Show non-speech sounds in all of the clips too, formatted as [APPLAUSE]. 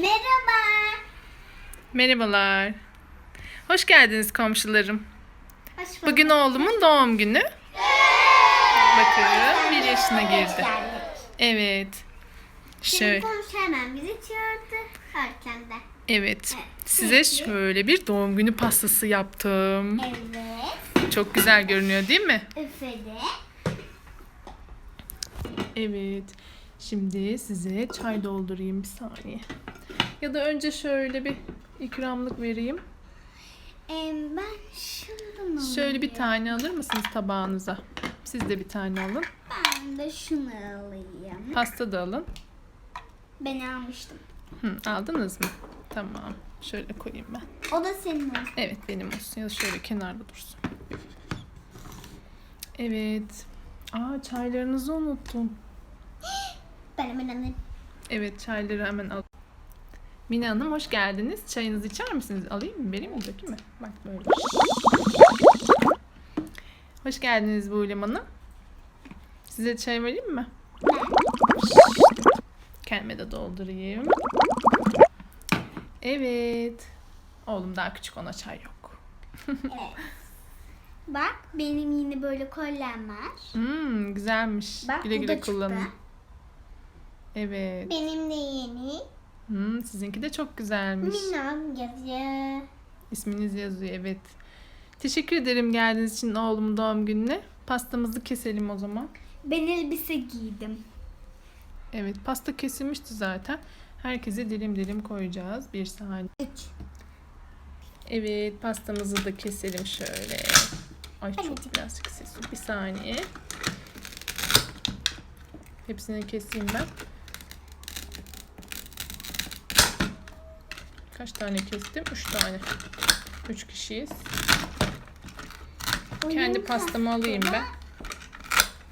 Merhaba. Merhabalar. Hoş geldiniz komşularım. Hoş bulduk. Bugün oğlumun doğum günü. Bakın bir yaşına girdi. Evet. Şöyle. komşu hemen bizi çağırdı. De. Evet. Size şöyle bir doğum günü pastası yaptım. Evet. Çok güzel görünüyor değil mi? Üfledi. Evet. Şimdi size çay doldurayım bir saniye. Ya da önce şöyle bir ikramlık vereyim. Ee, ben şundan alayım. Şöyle bir tane alır mısınız tabağınıza? Siz de bir tane alın. Ben de şunu alayım. Pasta da alın. Ben almıştım. Hı, aldınız mı? Tamam. Şöyle koyayım ben. O da senin olsun. Evet benim olsun ya da şöyle kenarda dursun. Evet. Aa çaylarınızı unuttum. [GASPS] Ben hemen alayım. Evet çayları hemen al. Mine Hanım hoş geldiniz. Çayınızı içer misiniz? Alayım mı? Vereyim mi? Dökeyim mi? Bak böyle. Hoş geldiniz Buğlem Hanım. Size çay vereyim mi? Kendime de doldurayım. Evet. Oğlum daha küçük ona çay yok. Evet. [LAUGHS] Bak benim yine böyle kolyem var. Hmm, güzelmiş. Bak güle güle çıktı. kullanın. Evet. Benim de yeni. Hmm, sizinki de çok güzelmiş. Minam yazıyor. İsminiz yazıyor evet. Teşekkür ederim geldiğiniz için oğlumun doğum gününe. Pastamızı keselim o zaman. Ben elbise giydim. Evet pasta kesilmişti zaten. Herkese dilim dilim koyacağız. Bir saniye. Üç. Evet pastamızı da keselim şöyle. Ay çok birazcık ses. Bir saniye. Hepsini keseyim ben. Kaç tane kestim? Üç tane. Üç kişiyiz. Kendi Oyun pastamı alayım ben.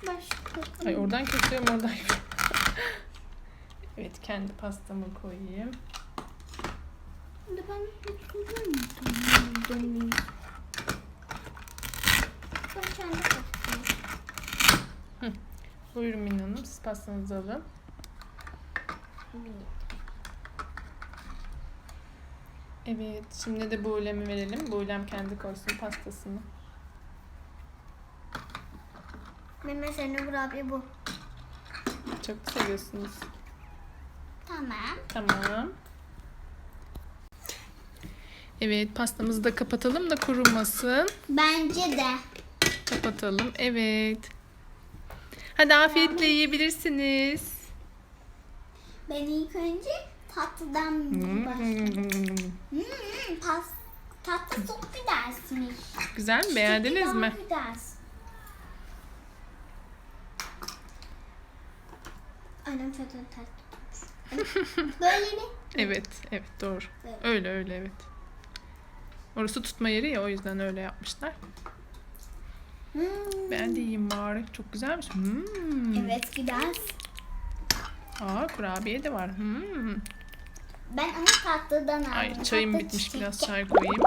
Başka. Ay oradan kesiyorum oradan [LAUGHS] evet kendi pastamı koyayım. Ben kendi pastamı. Buyurun Mine Hanım siz pastanızı alın. Evet şimdi de Buğlem'i verelim. Buğlem kendi koysun pastasını. Mehmet senin kurabiye bu. Çok seviyorsunuz. Tamam. Tamam. Evet pastamızı da kapatalım da kurumasın. Bence de. Kapatalım. Evet. Hadi afiyetle yiyebilirsiniz. Ben ilk önce tatlıdan başlayayım. Hmm, pas, tatlı çok güzelsiniz. Güzel mi? Beğendiniz mi? Güzelsin. Annem çok tatlı. [LAUGHS] Böyle mi? Evet, evet doğru. Evet. Öyle öyle evet. Orası tutma yeri ya o yüzden öyle yapmışlar. Hmm. Ben de yiyeyim bari. Çok güzelmiş. Hmm. Evet güzel. Aa kurabiye de var. Hmm. Ben ama tatlıdan aldım. Ay çayım Tatlı bitmiş çiçek. biraz çay koyayım.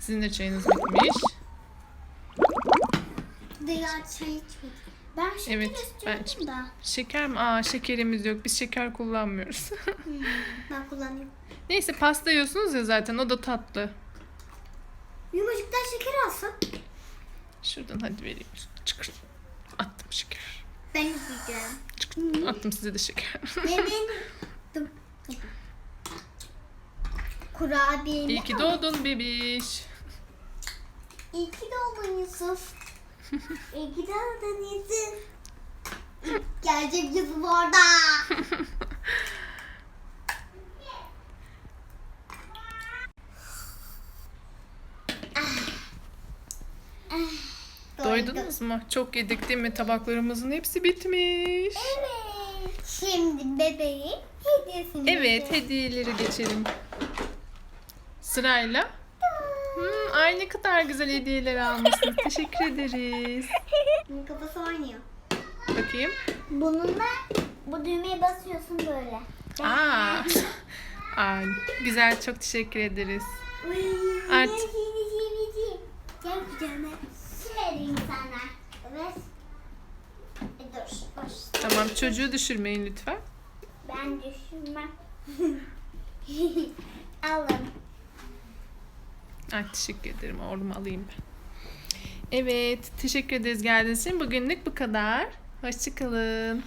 Sizin de çayınız bitmiş. Diğer çay içmedim. Ben şeker Evet, ben da. Şeker mi? Aa şekerimiz yok. Biz şeker kullanmıyoruz. [LAUGHS] Hmm, ben kullanayım. Neyse pasta yiyorsunuz ya zaten o da tatlı. Yumuşaktan şeker alsın. Şuradan hadi vereyim. Çıkır. Attım şeker. Ben yiyeceğim. Çıkır. Attım size de şeker. [LAUGHS] Benim. Dur. Kurabiye. İyi ki doğdun bebiş. İyi ki doğdun Yusuf. [LAUGHS] İyi ki doğdun Yusuf. Gelecek Yusuf orada. [LAUGHS] Doydunuz mu? Çok yedik değil mi? Tabaklarımızın hepsi bitmiş. Evet. Şimdi bebeğin hediyesini Evet, hediyeleri geçelim. Sırayla. Hmm, ay ne kadar güzel hediyeler almışsınız. Teşekkür ederiz. Bunun kafası oynuyor. Bakayım. Bununla bu düğmeye basıyorsun böyle. Aa. [LAUGHS] Ay, güzel çok teşekkür ederiz. Uy, Art- ne seveceğim. Gel kucağıma. Vereyim sana. Evet. E, dur. Tamam çocuğu düşürmeyin lütfen. Ben düşünmem. [LAUGHS] Alın. Ay teşekkür ederim oğlum alayım ben. Evet teşekkür ederiz geldiğiniz için. Bugünlük bu kadar. Hoşçakalın.